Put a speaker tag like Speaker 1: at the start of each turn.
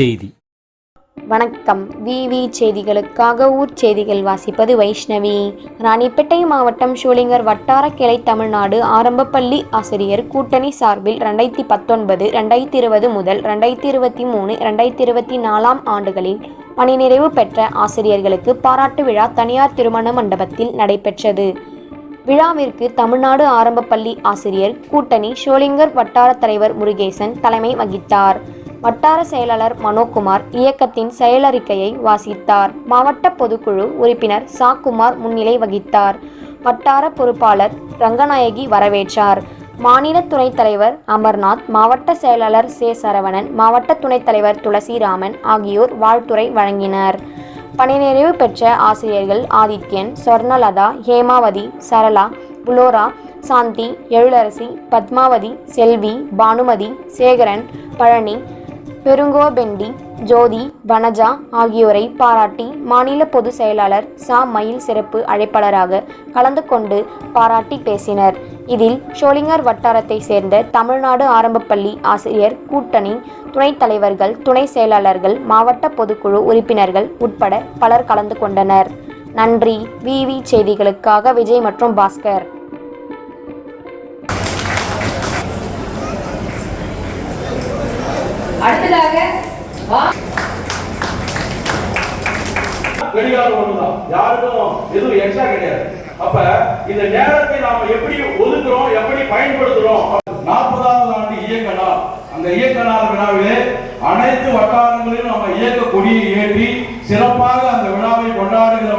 Speaker 1: செய்தி.
Speaker 2: வணக்கம். விவி செய்திகளுக்காக ஊர் செய்திகள் வாசிப்பது வைஷ்ணவி. ராணிப்பேட்டை மாவட்டம் ஷூலிங்கர் வட்டார கிளை தமிழ்நாடு ஆரம்பப்பள்ளி ஆசிரியர் கூட்டணி சார்பில் ரெண்டாயிரத்தி பத்தொன்பது ரெண்டாயிரத்தி இருபது முதல் ரெண்டாயிரத்தி இருபத்தி மூணு ரெண்டாயிரத்தி இருபத்தி நாலாம் ஆண்டுகளில் பணி நிறைவு பெற்ற ஆசிரியர்களுக்கு பாராட்டு விழா தனியார் திருமண மண்டபத்தில் நடைபெற்றது. விழாவிற்கு தமிழ்நாடு ஆரம்பப்பள்ளி ஆசிரியர் கூட்டணி ஷோலிங்கர் வட்டார தலைவர் முருகேசன் தலைமை வகித்தார். வட்டார செயலாளர் மனோகுமார் இயக்கத்தின் செயலறிக்கையை வாசித்தார். மாவட்ட பொதுக்குழு உறுப்பினர் சாக்குமார் முன்னிலை வகித்தார். வட்டார பொறுப்பாளர் ரங்கநாயகி வரவேற்றார். மாநில துணைத் தலைவர் அமர்நாத் மாவட்ட செயலாளர் சே. சரவணன் மாவட்ட துணைத் தலைவர் துளசிராமன் ஆகியோர் வாழ்த்துரை வழங்கினர். பணிநிறைவு பெற்ற ஆசிரியர்கள் ஆதித்யன் சொர்ணலதா ஹேமாவதி சரளா புலோரா சாந்தி எழிலரசி பத்மாவதி செல்வி பானுமதி சேகரன் பழனி பெருங்கோபெண்டி ஜோதி வனஜா ஆகியோரை பாராட்டி மாநில பொதுச் செயலாளர் சா. மயில் சிறப்பு அழைப்பாளராக கலந்து கொண்டு பாராட்டி பேசினர். இதில் ஷோலிங்கர் வட்டாரத்தை சேர்ந்த தமிழ்நாடு ஆரம்பப்பள்ளி ஆசிரியர் கூட்டணி துணைத் தலைவர்கள் துணை செயலாளர்கள் மாவட்ட பொதுக்குழு உறுப்பினர்கள் உட்பட பலர் கலந்து கொண்டனர். நன்றி. விவி செய்திகளுக்காக விஜய் மற்றும் பாஸ்கர்.
Speaker 3: அடுத்ததாக
Speaker 4: பெரியார் ஒண்ணுதான். யாருக்கும் எதுவும் எக்ஸ்ட்ரா கிடையாது. அப்ப இந்த நேரத்தை நாம எப்படி ஒதுக்குறோம் எப்படி பயன்படுத்துறோம்? நாற்பதாவது ஆண்டு இயக்க நாள் அந்த இயக்க நாள் விழாவிலே அனைத்து வட்டாரங்களிலும் நம்ம இயக்க கொடியை ஏற்றி சிறப்பாக அந்த விழாவை கொண்டாடுகிற